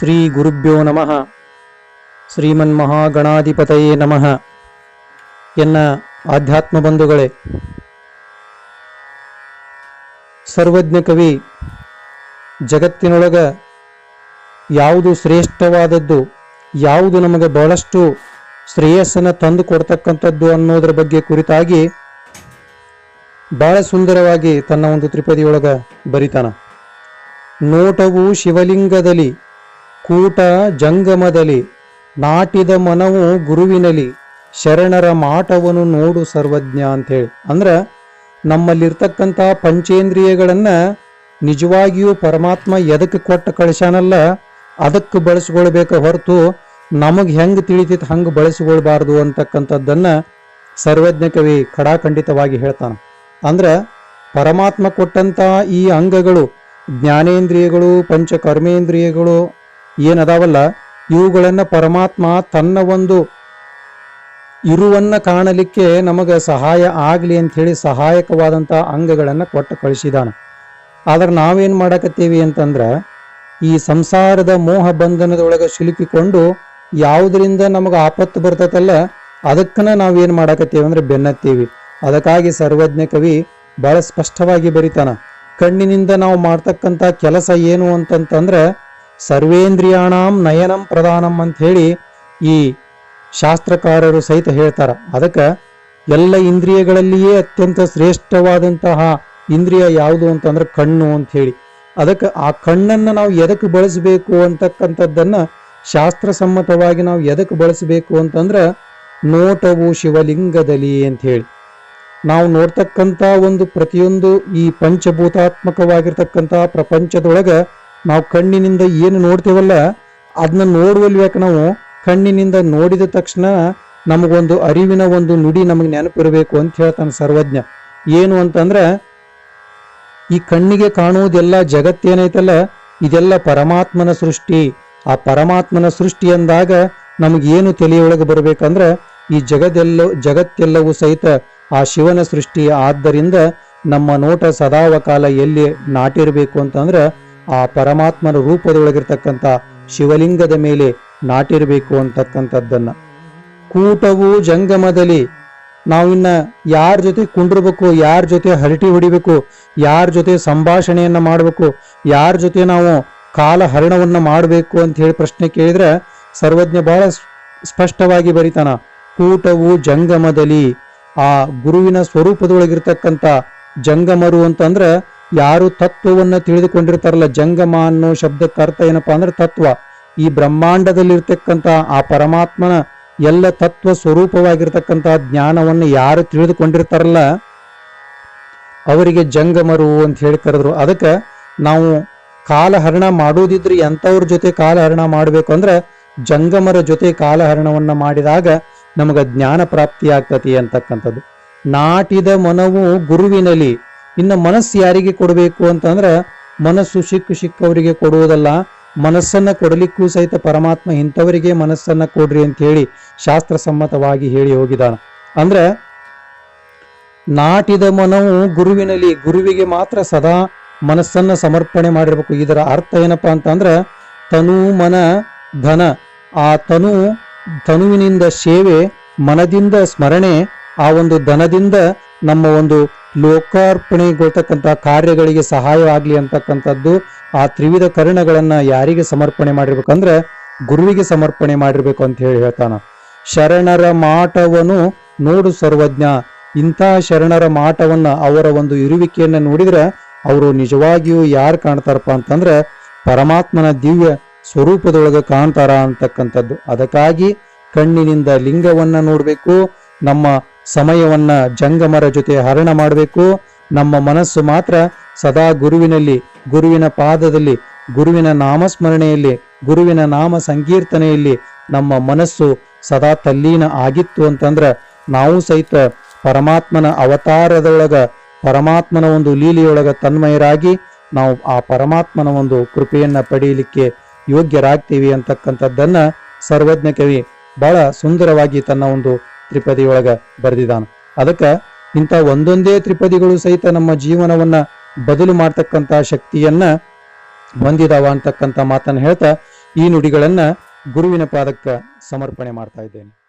ಶ್ರೀ ಗುರುಭ್ಯೋ ನಮಃ. ಶ್ರೀಮನ್ ಶ್ರೀಮನ್ಮಹಾಗಣಾಧಿಪತಯೇ ನಮಃ. ಎನ್ನ ಆಧ್ಯಾತ್ಮ ಬಂಧುಗಳೇ, ಸರ್ವಜ್ಞ ಕವಿ, ಜಗತ್ತಿನೊಳಗ ಯಾವುದು ಶ್ರೇಷ್ಠವಾದದ್ದು, ಯಾವುದು ನಮಗೆ ಬಹಳಷ್ಟು ಶ್ರೇಯಸ್ಸನ್ನು ತಂದು ಕೊಡ್ತಕ್ಕಂಥದ್ದು ಅನ್ನೋದ್ರ ಬಗ್ಗೆ ಕುರಿತಾಗಿ ಬಹಳ ಸುಂದರವಾಗಿ ತನ್ನ ಒಂದು ತ್ರಿಪದಿಯೊಳಗ ಬರಿತಾನ. ನೋಟವು ಶಿವಲಿಂಗದಲ್ಲಿ ಕೂಟ ಜಂಗಮದಲಿ ನಾಟಿದ ಮನವು ಗುರುವಿನಲಿ ಶರಣರ ಮಾಟವನ್ನು ನೋಡು ಸರ್ವಜ್ಞ ಅಂಥೇಳಿ. ಅಂದ್ರೆ ನಮ್ಮಲ್ಲಿರ್ತಕ್ಕಂಥ ಪಂಚೇಂದ್ರಿಯಗಳನ್ನು ನಿಜವಾಗಿಯೂ ಪರಮಾತ್ಮ ಎದಕ್ಕೆ ಕೊಟ್ಟು ಕಳಿಸ್ಯಾನಲ್ಲ, ಅದಕ್ಕೆ ಬಳಸ್ಕೊಳ್ಬೇಕು ಹೊರತು ನಮಗೆ ಹೆಂಗೆ ತಿಳಿತೈತೆ ಹಂಗೆ ಬಳಸಿಕೊಳ್ಬಾರ್ದು ಅಂತಕ್ಕಂಥದ್ದನ್ನ ಸರ್ವಜ್ಞ ಕವಿ ಖಡಾಖಂಡಿತವಾಗಿ ಹೇಳ್ತಾನೆ. ಅಂದ್ರೆ ಪರಮಾತ್ಮ ಕೊಟ್ಟಂಥ ಈ ಅಂಗಗಳು ಜ್ಞಾನೇಂದ್ರಿಯಗಳು ಪಂಚ ಕರ್ಮೇಂದ್ರಿಯಗಳು ಏನದಾವಲ್ಲ? ಇವುಗಳನ್ನು ಪರಮಾತ್ಮ ತನ್ನ ಒಂದು ಇರುವನ್ನ ಕಾಣಲಿಕ್ಕೆ ನಮಗೆ ಸಹಾಯ ಆಗಲಿ ಅಂತ ಹೇಳಿ ಸಹಾಯಕವಾದಂಥ ಅಂಗಗಳನ್ನು ಕೊಟ್ಟು ಕಳಿಸಿದಾನ. ಆದ್ರೆ ನಾವೇನು ಮಾಡಕತ್ತೀವಿ ಅಂತಂದ್ರೆ ಈ ಸಂಸಾರದ ಮೋಹ ಬಂಧನದೊಳಗೆ ಸಿಲುಕಿಕೊಂಡು ಯಾವುದರಿಂದ ನಮಗೆ ಆಪತ್ತು ಬರ್ತೈತಲ್ಲ, ಅದಕ್ಕನ ನಾವೇನು ಮಾಡಕತ್ತೀವಿ ಅಂದ್ರೆ ಬೆನ್ನತ್ತೀವಿ. ಅದಕ್ಕಾಗಿ ಸರ್ವಜ್ಞ ಕವಿ ಬಹಳ ಸ್ಪಷ್ಟವಾಗಿ ಬರಿತಾನ, ಕಣ್ಣಿನಿಂದ ನಾವು ಮಾಡ್ತಕ್ಕಂಥ ಕೆಲಸ ಏನು ಅಂತಂತಂದ್ರೆ ಸರ್ವೇಂದ್ರಿಯಾಣಂ ನಯನಂ ಪ್ರಧಾನಂ ಅಂತ ಹೇಳಿ ಈ ಶಾಸ್ತ್ರಕಾರರು ಸಹಿತ ಹೇಳ್ತಾರ. ಅದಕ್ಕೆ ಎಲ್ಲ ಇಂದ್ರಿಯಗಳಲ್ಲಿಯೇ ಅತ್ಯಂತ ಶ್ರೇಷ್ಠವಾದಂತಹ ಇಂದ್ರಿಯ ಯಾವುದು ಅಂತಂದ್ರೆ ಕಣ್ಣು ಅಂತ ಹೇಳಿ ಅದಕ್ಕೆ ಆ ಕಣ್ಣನ್ನು ನಾವು ಎದಕ್ಕೆ ಬಳಸಬೇಕು ಅಂತಕ್ಕಂಥದ್ದನ್ನ ಶಾಸ್ತ್ರಸಮ್ಮತವಾಗಿ ನಾವು ಎದಕ್ಕೆ ಬಳಸಬೇಕು ಅಂತಂದ್ರೆ ನೋಟವು ಶಿವಲಿಂಗದಲ್ಲಿ ಅಂತ ಹೇಳಿ ನಾವು ನೋಡ್ತಕ್ಕಂಥ ಒಂದು ಪ್ರತಿಯೊಂದು ಈ ಪಂಚಭೂತಾತ್ಮಕವಾಗಿರ್ತಕ್ಕಂಥ ಪ್ರಪಂಚದೊಳಗ ನಾವು ಕಣ್ಣಿನಿಂದ ಏನು ನೋಡ್ತೇವಲ್ಲ ಅದನ್ನ ನೋಡುವಲ್ಬೇಕು ನಾವು? ಕಣ್ಣಿನಿಂದ ನೋಡಿದ ತಕ್ಷಣ ನಮಗೊಂದು ಅರಿವಿನ ಒಂದು ನುಡಿ ನಮಗೆ ನೆನಪಿರಬೇಕು ಅಂತ ಹೇಳ್ತಾನೆ ಸರ್ವಜ್ಞ. ಏನು ಅಂತಂದ್ರೆ, ಈ ಕಣ್ಣಿಗೆ ಕಾಣುವುದೆಲ್ಲ ಜಗತ್ತೇನೈತಲ್ಲ ಇದೆಲ್ಲ ಪರಮಾತ್ಮನ ಸೃಷ್ಟಿ. ಆ ಪರಮಾತ್ಮನ ಸೃಷ್ಟಿ ಅಂದಾಗ ನಮಗೇನು ತಲೆಯೊಳಗೆ ಬರಬೇಕಂದ್ರೆ, ಈ ಜಗದೆಲ್ಲ, ಜಗತ್ತೆಲ್ಲವೂ ಸಹಿತ ಆ ಶಿವನ ಸೃಷ್ಟಿ. ಆದ್ದರಿಂದ ನಮ್ಮ ನೋಟ ಸದಾವ ಕಾಲ ಎಲ್ಲಿ ನಾಟಿರಬೇಕು ಅಂತಂದ್ರೆ ಆ ಪರಮಾತ್ಮನ ರೂಪದೊಳಗಿರ್ತಕ್ಕಂಥ ಶಿವಲಿಂಗದ ಮೇಲೆ ನಾಟಿರಬೇಕು ಅಂತಕ್ಕಂಥದ್ದನ್ನ. ಕೂಟವು ಜಂಗಮದಲ್ಲಿ ನಾವಿನ್ನ ಯಾರ ಜೊತೆ ಕುಂಡಿರ್ಬೇಕು, ಯಾರ ಜೊತೆ ಹರಟಿ ಹೊಡಿಬೇಕು, ಯಾರ ಜೊತೆ ಸಂಭಾಷಣೆಯನ್ನ ಮಾಡಬೇಕು, ಯಾರ ಜೊತೆ ನಾವು ಕಾಲ ಹರಣವನ್ನ ಮಾಡಬೇಕು ಅಂತ ಹೇಳಿ ಪ್ರಶ್ನೆ ಕೇಳಿದ್ರೆ ಸರ್ವಜ್ಞ ಬಹಳ ಸ್ಪಷ್ಟವಾಗಿ ಬರೀತಾನ. ಕೂಟವು ಜಂಗಮದಲ್ಲಿ ಆ ಗುರುವಿನ ಸ್ವರೂಪದೊಳಗಿರ್ತಕ್ಕಂಥ ಜಂಗಮರು ಅಂತಂದ್ರ ಯಾರು ತತ್ವವನ್ನು ತಿಳಿದುಕೊಂಡಿರ್ತಾರಲ್ಲ ಜಂಗಮ ಅನ್ನೋ ಶಬ್ದಕ್ಕೆ ಅರ್ಥ ಏನಪ್ಪಾ ಅಂದ್ರೆ ತತ್ವ. ಈ ಬ್ರಹ್ಮಾಂಡದಲ್ಲಿರ್ತಕ್ಕಂಥ ಆ ಪರಮಾತ್ಮನ ಎಲ್ಲ ತತ್ವ ಸ್ವರೂಪವಾಗಿರ್ತಕ್ಕಂಥ ಜ್ಞಾನವನ್ನು ಯಾರು ತಿಳಿದುಕೊಂಡಿರ್ತಾರಲ್ಲ, ಅವರಿಗೆ ಜಂಗಮರು ಅಂತ ಹೇಳಿ ಕರೆದ್ರು. ಅದಕ್ಕೆ ನಾವು ಕಾಲಹರಣ ಮಾಡೋದಿದ್ರೆ ಎಂಥವ್ರ ಜೊತೆ ಕಾಲಹರಣ ಮಾಡಬೇಕು ಅಂದ್ರೆ, ಜಂಗಮರ ಜೊತೆ ಕಾಲಹರಣವನ್ನು ಮಾಡಿದಾಗ ನಮಗೆ ಜ್ಞಾನ ಪ್ರಾಪ್ತಿ ಆಗ್ತತಿ ಅಂತಕ್ಕಂಥದ್ದು. ನಾಟಿದ ಮನವು ಗುರುವಿನಲ್ಲಿ ಇನ್ನು ಮನಸ್ಸು ಯಾರಿಗೆ ಕೊಡಬೇಕು ಅಂತಂದ್ರೆ ಮನಸ್ಸು ಸಿಕ್ಕು ಸಿಕ್ಕವರಿಗೆ ಕೊಡುವುದಲ್ಲ, ಮನಸ್ಸನ್ನ ಕೊಡಲಿಕ್ಕೂ ಸಹಿತ ಪರಮಾತ್ಮ ಇಂಥವರಿಗೆ ಮನಸ್ಸನ್ನ ಕೊಡ್ರಿ ಅಂತ ಹೇಳಿ ಶಾಸ್ತ್ರ ಸಮ್ಮತವಾಗಿ ಹೇಳಿ ಹೋಗಿದ್ದಾನೆ. ಅಂದ್ರೆ ನಾಟಿದ ಮನವು ಗುರುವಿನಲ್ಲಿ, ಗುರುವಿಗೆ ಮಾತ್ರ ಸದಾ ಮನಸ್ಸನ್ನ ಸಮರ್ಪಣೆ ಮಾಡಿರಬೇಕು. ಇದರ ಅರ್ಥ ಏನಪ್ಪಾ ಅಂತಂದ್ರೆ ತನು ಮನ ಧನ, ಆ ತನು ತನುವಿನಿಂದ ಸೇವೆ, ಮನದಿಂದ ಸ್ಮರಣೆ, ಆ ಒಂದು ಧನದಿಂದ ನಮ್ಮ ಒಂದು ಲೋಕಾರ್ಪಣೆಗೊಳ್ತಕ್ಕಂಥ ಕಾರ್ಯಗಳಿಗೆ ಸಹಾಯ ಆಗಲಿ ಅಂತಕ್ಕಂಥದ್ದು ಆ ತ್ರಿವಿಧ ಕರ್ಣಗಳನ್ನ ಯಾರಿಗೆ ಸಮರ್ಪಣೆ ಮಾಡಿರ್ಬೇಕಂದ್ರೆ ಗುರುವಿಗೆ ಸಮರ್ಪಣೆ ಮಾಡಿರ್ಬೇಕು ಅಂತ ಹೇಳಿ ಹೇಳ್ತಾನ. ಶರಣರ ಮಾಟವನು ನೋಡು ಸರ್ವಜ್ಞ. ಇಂಥ ಶರಣರ ಮಾಟವನ್ನ ಅವರ ಒಂದು ಇರುವಿಕೆಯನ್ನ ನೋಡಿದ್ರೆ ಅವರು ನಿಜವಾಗಿಯೂ ಯಾರು ಕಾಣ್ತಾರಪ್ಪ ಅಂತಂದ್ರೆ ಪರಮಾತ್ಮನ ದಿವ್ಯ ಸ್ವರೂಪದೊಳಗೆ ಕಾಣ್ತಾರ ಅಂತಕ್ಕಂಥದ್ದು. ಅದಕ್ಕಾಗಿ ಕಣ್ಣಿನಿಂದ ಲಿಂಗವನ್ನ ನೋಡಬೇಕು, ನಮ್ಮ ಸಮಯವನ್ನ ಜಂಗಮರ ಜೊತೆ ಹರಣ ಮಾಡಬೇಕು. ನಮ್ಮ ಮನಸ್ಸು ಮಾತ್ರ ಸದಾ ಗುರುವಿನಲ್ಲಿ, ಗುರುವಿನ ಪಾದದಲ್ಲಿ, ಗುರುವಿನ ನಾಮಸ್ಮರಣೆಯಲ್ಲಿ, ಗುರುವಿನ ನಾಮ ಸಂಕೀರ್ತನೆಯಲ್ಲಿ ನಮ್ಮ ಮನಸ್ಸು ಸದಾ ತಲ್ಲೀನ ಆಗಿತ್ತು ಅಂತಂದ್ರ ನಾವು ಸಹಿತ ಪರಮಾತ್ಮನ ಅವತಾರದೊಳಗ, ಪರಮಾತ್ಮನ ಒಂದು ಲೀಲೆಯೊಳಗ ತನ್ಮಯರಾಗಿ ನಾವು ಆ ಪರಮಾತ್ಮನ ಒಂದು ಕೃಪೆಯನ್ನ ಪಡೆಯಲಿಕ್ಕೆ ಯೋಗ್ಯರಾಗ್ತೀವಿ ಅಂತಕ್ಕಂಥದ್ದನ್ನ ಸರ್ವಜ್ಞ ಕವಿ ಬಹಳ ಸುಂದರವಾಗಿ ತನ್ನ ಒಂದು ತ್ರಿಪದಿಯೊಳಗ ಬರೆದಿದ್ದಾನ. ಅದಕ್ಕ ಇಂಥ ಒಂದೊಂದೇ ತ್ರಿಪದಿಗಳು ಸಹಿತ ನಮ್ಮ ಜೀವನವನ್ನ ಬದಲು ಮಾಡ್ತಕ್ಕಂತ ಶಕ್ತಿಯನ್ನ ಹೊಂದಿದಾವ ಅಂತಕ್ಕಂಥ ಮಾತನ್ನ ಹೇಳ್ತಾ ಈ ನುಡಿಗಳನ್ನ ಗುರುವಿನ ಪಾದಕ್ಕ ಸಮರ್ಪಣೆ ಮಾಡ್ತಾ ಇದ್ದೇನೆ.